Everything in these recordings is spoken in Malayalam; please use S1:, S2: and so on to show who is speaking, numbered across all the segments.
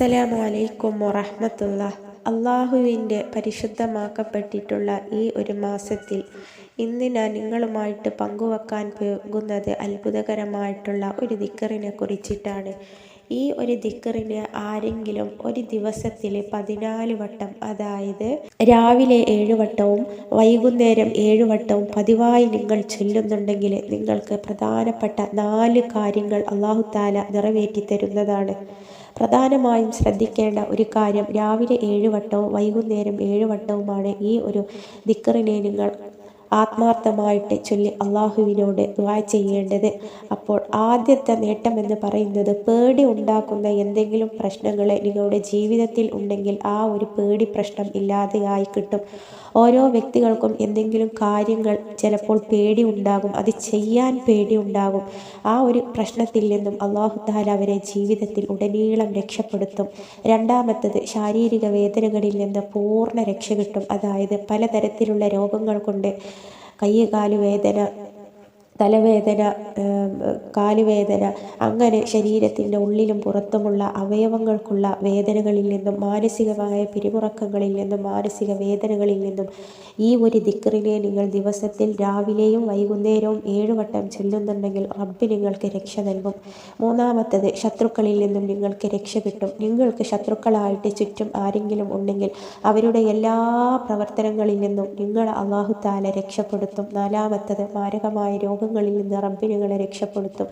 S1: അസ്സലാമു അലൈക്കും വറഹമത്തുള്ള അള്ളാഹുവിന്റെ പരിശുദ്ധമാക്കപ്പെട്ടിട്ടുള്ള ഈ ഒരു മാസത്തിൽ ഇന്ന് ഞാൻ നിങ്ങളുമായിട്ട് പങ്കുവെക്കാൻ പോകുന്നത് അത്ഭുതകരമായിട്ടുള്ള ഒരു ദിക്കറിനെ കുറിച്ചിട്ടാണ്. ഈ ഒരു ദിക്കറിന് ആരെങ്കിലും ഒരു ദിവസത്തിൽ പതിനാല് വട്ടം അതായത് രാവിലെ ഏഴ് വട്ടവും വൈകുന്നേരം ഏഴ് വട്ടവും പതിവായി നിങ്ങൾ ചൊല്ലുന്നുണ്ടെങ്കിൽ നിങ്ങൾക്ക് പ്രധാനപ്പെട്ട നാല് കാര്യങ്ങൾ അള്ളാഹു താല നിറവേറ്റി തരുന്നതാണ് പ്രധാനമായും ശ്രദ്ധിക്കേണ്ട ഒരു കാര്യം രാവിലെ ഏഴ് വട്ടവും വൈകുന്നേരം ഏഴ് വട്ടവുമാണ് ഈ ഒരു ദിക്കറിനെ നിങ്ങൾ ആത്മാർത്ഥമായിട്ട് ചൊല്ലി അള്ളാഹുവിനോട് ദുവാ ചെയ്യേണ്ടത്. അപ്പോൾ ആദ്യത്തെ നേട്ടം എന്ന് പറയുന്നത് പേടി ഉണ്ടാക്കുന്ന എന്തെങ്കിലും പ്രശ്നങ്ങൾ നിങ്ങളുടെ ജീവിതത്തിൽ ഉണ്ടെങ്കിൽ ആ ഒരു പേടി പ്രശ്നം ഇല്ലാതെയായി കിട്ടും. ഓരോ വ്യക്തികൾക്കും എന്തെങ്കിലും കാര്യങ്ങൾ ചിലപ്പോൾ പേടി ഉണ്ടാകും അത് ചെയ്യാൻ പേടി ഉണ്ടാകും. ആ ഒരു പ്രശ്നത്തിൽ നിന്നും അള്ളാഹു താല അവരെ ജീവിതത്തിൽ ഉടനീളം രക്ഷപ്പെടുത്തും. രണ്ടാമത്തത് ശാരീരിക വേദനകളിൽ നിന്ന് പൂർണ രക്ഷ കിട്ടും. അതായത് പലതരത്തിലുള്ള രോഗങ്ങൾ കൊണ്ട് കൈകാൽ വേദന തലവേദന കാലുവേദന അങ്ങനെ ശരീരത്തിന്റെ ഉള്ളിലും പുറത്തുമുള്ള അവയവങ്ങൾക്കുള്ള വേദനകളിൽ നിന്നും മാനസികമായ പിരിമുറക്കങ്ങളിൽ നിന്നും മാനസിക വേദനകളിൽ നിന്നും ഈ ഒരു ദിക്റിനെ നിങ്ങൾ ദിവസത്തിൽ രാവിലെയും വൈകുന്നേരവും ഏഴു വട്ടം ചൊല്ലുന്നുണ്ടെങ്കിൽ റബ്ബ് നിങ്ങൾക്ക് രക്ഷ നൽകും. മൂന്നാമത്തത് ശത്രുക്കളിൽ നിന്നും നിങ്ങൾക്ക് രക്ഷ കിട്ടും. നിങ്ങൾക്ക് ശത്രുക്കളായിട്ട് ചുറ്റും ആരെങ്കിലും ഉണ്ടെങ്കിൽ അവരുടെ എല്ലാ പ്രവർത്തനങ്ങളിൽ നിന്നും നിങ്ങൾ അള്ളാഹു രക്ഷപ്പെടുത്തും. നാലാമത്തത് മാരകമായ രോഗങ്ങളിൽ നിന്ന് റബ്ബ് നിങ്ങളെ രക്ഷപ്പെടുത്തും.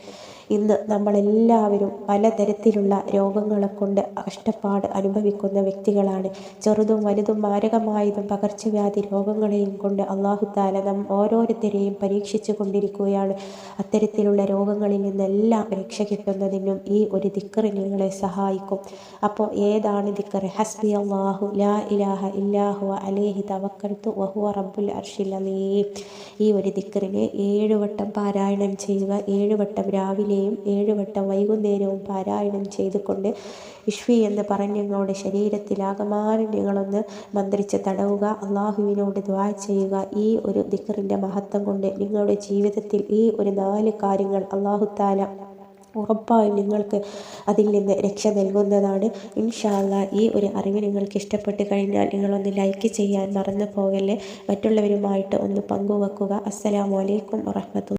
S1: ഇന്ന് നമ്മളെല്ലാവരും പലതരത്തിലുള്ള രോഗങ്ങളെ കൊണ്ട് കഷ്ടപ്പാട് അനുഭവിക്കുന്ന വ്യക്തികളാണ്. ചെറുതും വലുതും മാരകമായതും പകർച്ചവ്യാധി രോഗങ്ങളെയും കൊണ്ട് അള്ളാഹുത്താല നാം ഓരോരുത്തരെയും പരീക്ഷിച്ചു കൊണ്ടിരിക്കുകയാണ്. അത്തരത്തിലുള്ള രോഗങ്ങളിൽ നിന്നെല്ലാം രക്ഷ കിട്ടുന്നതിനും ഈ ഒരു ദിക്കറ് നിങ്ങളെ സഹായിക്കും. അപ്പോൾ ഏതാണ് ദിക്കറ്? ഹസ്ബി അള്ളാഹു ലാ ഇലാഹ ഇല്ലാഹു അലേഹി തവക്കൽത്തു വഹുവ റബ്ബുൽ അർഷിൽ അലീം. ഈ ഒരു ദിക്കറിനെ ഏഴ് പാരായണം ചെയ്യുക ഏഴ് വട്ടം രാവിലെയും ഏഴ് വട്ടം വൈകുന്നേരവും പാരായണം ചെയ്തുകൊണ്ട് ഇഷ്വി എന്ന് പറഞ്ഞ് ശരീരത്തിൽ ശരീരത്തിലാകമാനം മന്ത്രിച്ച് തടവുക അള്ളാഹുവിനോട് ദ്വാ ചെയ്യുക. ഈ ഒരു ദിക്കറിന്റെ മഹത്വം കൊണ്ട് നിങ്ങളുടെ ജീവിതത്തിൽ ഈ ഒരു നാല് കാര്യങ്ങൾ അള്ളാഹുത്താല ഉറപ്പായും നിങ്ങൾക്ക് അതിൽ നിന്ന് രക്ഷ നൽകുന്നതാണ്. ഇൻഷാല്ല ഈ ഒരു അറിവ് നിങ്ങൾക്ക് ഇഷ്ടപ്പെട്ട് കഴിഞ്ഞാൽ നിങ്ങളൊന്ന് ലൈക്ക് ചെയ്യാൻ മറന്നു പോകല്ലേ? മറ്റുള്ളവരുമായിട്ട് ഒന്ന് പങ്കുവെക്കുക. അസ്സലാമലൈക്കും വറഹമത്തുള്ള